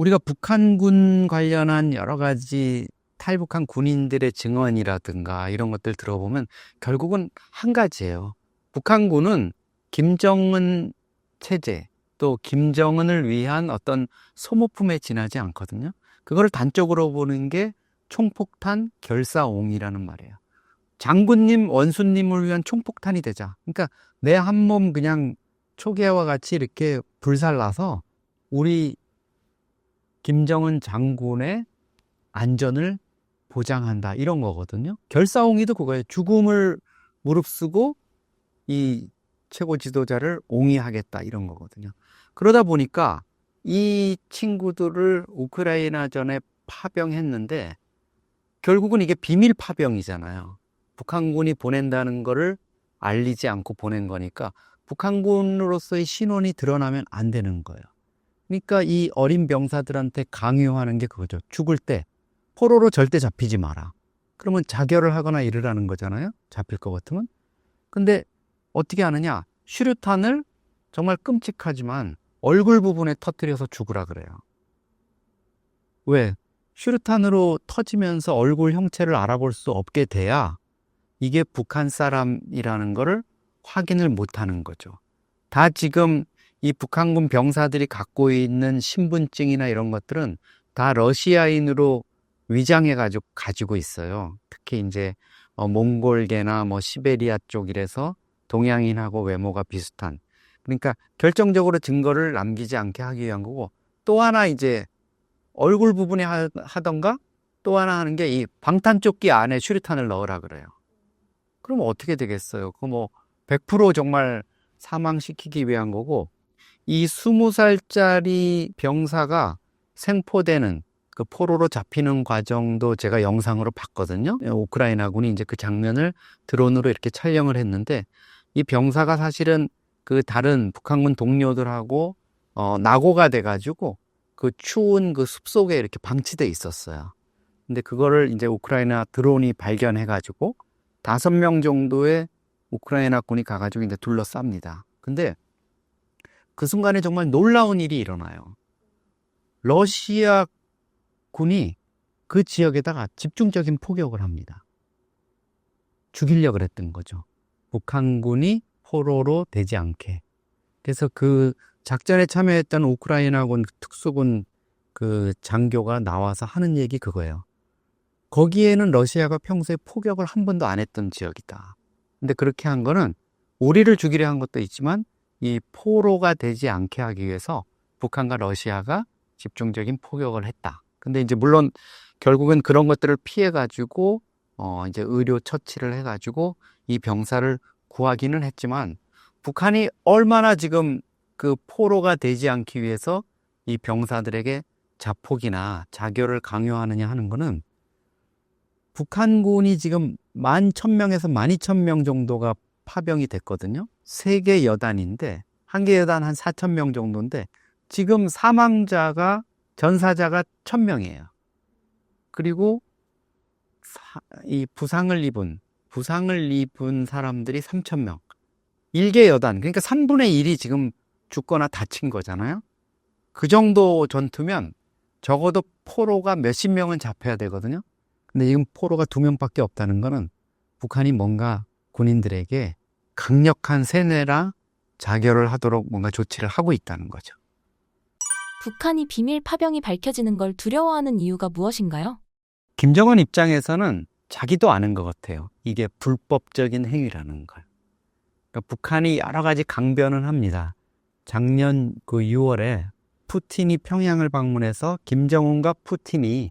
우리가 북한군 관련한 여러 가지 탈북한 군인들의 증언이라든가 이런 것들 들어보면 결국은 한 가지예요. 북한군은 김정은 체제 또 김정은을 위한 어떤 소모품에 지나지 않거든요. 그걸 단적으로 보는 게 총폭탄 결사옹이라는 말이에요. 장군님, 원수님을 위한 총폭탄이 되자. 그러니까 내 한 몸 그냥 초계와 같이 이렇게 불살라서 우리 김정은 장군의 안전을 보장한다. 이런 거거든요. 결사옹이도 그거예요. 죽음을 무릅쓰고 이 최고 지도자를 옹이하겠다. 이런 거거든요. 그러다 보니까 이 친구들을 우크라이나 전에 파병했는데 결국은 이게 비밀 파병이잖아요. 북한군이 보낸다는 거를 알리지 않고 보낸 거니까 북한군으로서의 신원이 드러나면 안 되는 거예요. 그러니까 이 어린 병사들한테 강요하는 게 그거죠. 죽을 때 포로로 절대 잡히지 마라. 그러면 자결을 하거나 이르라는 거잖아요. 잡힐 것 같으면. 근데 어떻게 하느냐? 슈류탄을 정말 끔찍하지만 얼굴 부분에 터뜨려서 죽으라 그래요. 왜? 슈르탄으로 터지면서 얼굴 형체를 알아볼 수 없게 돼야 이게 북한 사람이라는 거를 확인을 못 하는 거죠. 다 지금 이 북한군 병사들이 갖고 있는 신분증이나 이런 것들은 다 러시아인으로 위장해 가지고 가지고 있어요. 특히 이제 어, 몽골계나 뭐 시베리아 쪽이라서 동양인하고 외모가 비슷한 그러니까 결정적으로 증거를 남기지 않게 하기 위한 거고 또 하나 이제 얼굴 부분에 하던가 또 하나 하는 게 이 방탄조끼 안에 슈리탄을 넣으라 그래요. 그럼 어떻게 되겠어요? 그 뭐 100% 정말 사망시키기 위한 거고 이 20살짜리 병사가 생포되는 그 포로로 잡히는 과정도 제가 영상으로 봤거든요. 우크라이나군이 이제 그 장면을 드론으로 이렇게 촬영을 했는데 이 병사가 사실은 그 다른 북한군 동료들하고 어, 낙오가 돼가지고 그 추운 그 숲속에 이렇게 방치돼 있었어요. 근데 그거를 이제 우크라이나 드론이 발견해가지고 다섯 명 정도의 우크라이나 군이 가가지고 이제 둘러쌉니다. 근데 그 순간에 정말 놀라운 일이 일어나요. 러시아 군이 그 지역에다가 집중적인 포격을 합니다. 죽이려고 했던 거죠. 북한군이 포로로 되지 않게. 그래서 그 작전에 참여했던 우크라이나군 특수군 그 장교가 나와서 하는 얘기 그거예요. 거기에는 러시아가 평소에 포격을 한 번도 안 했던 지역이다. 근데 그렇게 한 거는 우리를 죽이려 한 것도 있지만 이 포로가 되지 않게 하기 위해서 북한과 러시아가 집중적인 포격을 했다. 근데 이제 물론 결국은 그런 것들을 피해 가지고 어 이제 의료 처치를 해 가지고 이 병사를 구하기는 했지만 북한이 얼마나 지금 그 포로가 되지 않기 위해서 이 병사들에게 자폭이나 자결을 강요하느냐 하는 거는 북한군이 지금 만 천명에서 만 이천 명 정도가 파병이 됐거든요. 세 개 여단인데 한 개 여단 한 사천 명 정도인데 지금 사망자가 전사자가 천명이에요 그리고 사, 이 부상을 입은 부상을 입은 사람들이 3천 명. 일개 여단 그러니까 3분의 1이 지금 죽거나 다친 거잖아요. 그 정도 전투면 적어도 포로가 몇십 명은 잡혀야 되거든요. 근데 지금 포로가 두 명밖에 없다는 거는 북한이 뭔가 군인들에게 강력한 세뇌라 자결을 하도록 뭔가 조치를 하고 있다는 거죠. 북한이 비밀 파병이 밝혀지는 걸 두려워하는 이유가 무엇인가요? 김정은 입장에서는 자기도 아는 것 같아요. 이게 불법적인 행위라는 걸. 그러니까 북한이 여러 가지 강변을 합니다. 작년 그 6월에 푸틴이 평양을 방문해서 김정은과 푸틴이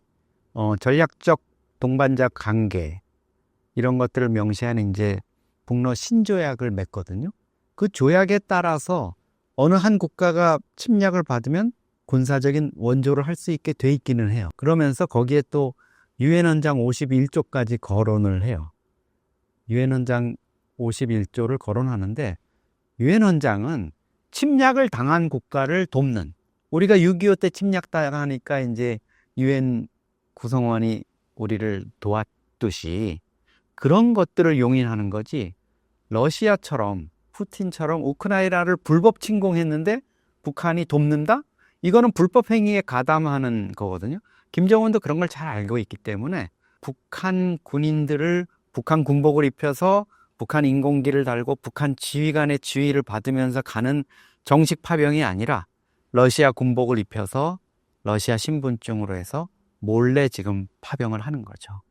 어, 전략적 동반자 관계 이런 것들을 명시하는 이제 북러 신조약을 맺거든요. 그 조약에 따라서 어느 한 국가가 침략을 받으면 군사적인 원조를 할 수 있게 돼 있기는 해요. 그러면서 거기에 또 유엔 헌장 51조까지 거론을 해요. 유엔 헌장 51조를 거론하는데 유엔 헌장은 침략을 당한 국가를 돕는 우리가 6.25 때 침략 당하니까 이제 유엔 구성원이 우리를 도왔듯이 그런 것들을 용인하는 거지 러시아처럼 푸틴처럼 우크라이나를 불법 침공했는데 북한이 돕는다? 이거는 불법 행위에 가담하는 거거든요. 김정은도 그런 걸 잘 알고 있기 때문에 북한 군인들을 북한 군복을 입혀서 북한 인공기를 달고 북한 지휘관의 지휘를 받으면서 가는 정식 파병이 아니라 러시아 군복을 입혀서 러시아 신분증으로 해서 몰래 지금 파병을 하는 거죠.